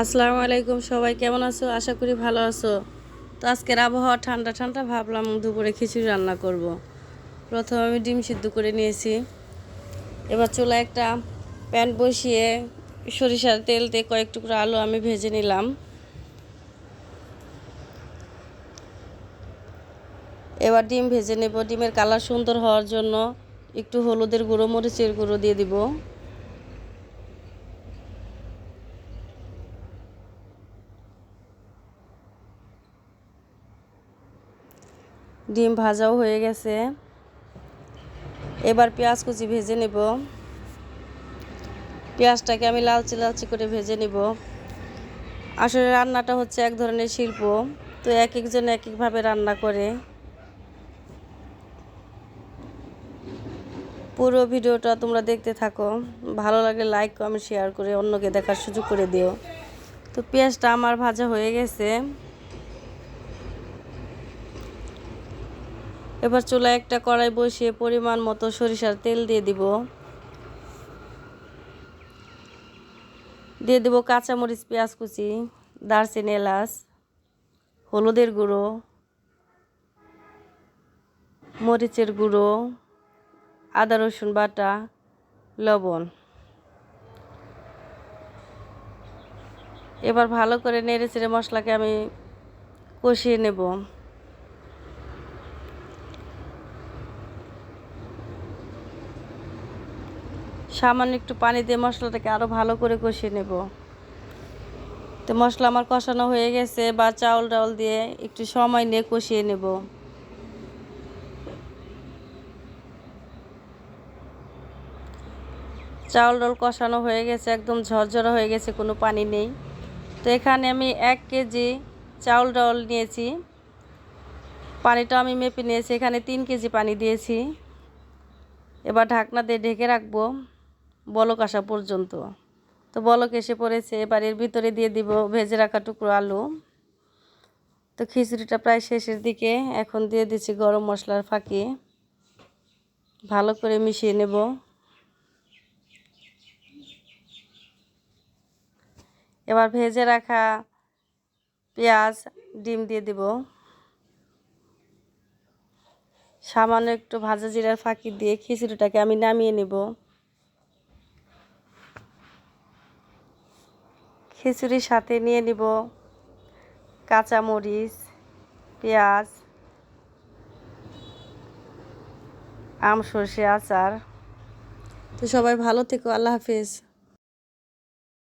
আসসালামু আলাইকুম সবাই, কেমন আছো? আশা করি ভালো আছো। তো আজকের আবহাওয়া ঠান্ডা ঠান্ডা, ভাবলাম দুপুরে খিচুড়ি রান্না করব। প্রথমে আমি ডিম সিদ্ধ করে নিয়েছি। এবার চুলা একটা প্যান বসিয়ে সরিষার তেল দিয়ে কয়েক টুকরো আলু আমি ভেজে নিলাম। এবার ডিম ভেজে নেব। ডিমের কালার সুন্দর হওয়ার জন্য একটু হলুদের গুঁড়ো, মরিচের গুঁড়ো দিয়ে দিব। ডিম ভাজাও হয়ে গেছে। এবার পেঁয়াজ কুচি ভেজে নেব। পেঁয়াজটাকে আমি লালচে লালচে করে ভেজে নেব। আসলে রান্নাটা হচ্ছে এক ধরনের শিল্প, তো এক একজন এক একভাবে রান্না করে। পুরো ভিডিওটা তোমরা দেখতে থাকো। ভালো লাগে লাইক কমেন্ট শেয়ার করে অন্যকে দেখার সুযোগ করে দিও। তো পেঁয়াজটা আমার ভাজা হয়ে গেছে। এবার চুলায় একটা কড়াই বসিয়ে পরিমাণ মতো সরিষার তেল দিয়ে দিব। দিয়ে দেবো কাঁচামরিচ, পেঁয়াজ কুচি, দারচিনি, এলাচ, হলুদের গুঁড়ো, মরিচের গুঁড়ো, আদা, রসুন বাটা, লবণ। এবার ভালো করে নেড়ে চেড়ে মশলাকে আমি কষিয়ে নেব। সামান্য একটু পানি দিয়ে মশলাটাকে আরও ভালো করে কষিয়ে নেব। তো মশলা আমার কষানো হয়ে গেছে, বা চাউল ডাউল দিয়ে একটু সময় নিয়ে কষিয়ে নেব। চাউল ডাল কষানো হয়ে গেছে, একদম ঝরঝরা হয়ে গেছে, কোনো পানি নেই। তো এখানে আমি এক কেজি চাউল ডাউল নিয়েছি। পানিটা আমি মেপে নিয়েছি, এখানে তিন কেজি পানি দিয়েছি। এবার ঢাকনা দিয়ে ঢেকে রাখব। বলক আসা পর্যন্ত। তো বলক এসে পড়েছে এর ভিতরে দিয়ে দিব ভেজে রাখা টুকরো আলু। তো খিচুড়িটা প্রায় শেষের দিকে, এখন দিয়ে দিচ্ছি গরম মশলার ফাঁকি। ভালো করে মিশিয়ে নেব। এবার ভেজে রাখা পেঁয়াজ, ডিম দিয়ে দেব। সামান্য একটু ভাজা জিরার ফাঁকি দিয়ে খিচুড়িটাকে আমি নামিয়ে নেব। খিচুড়ির সাথে নিয়ে নিব কাঁচামরিচ, পেঁয়াজ, আম, সর্ষে, আচার। তো সবাই ভালো থেকো, আল্লাহ হাফিজ।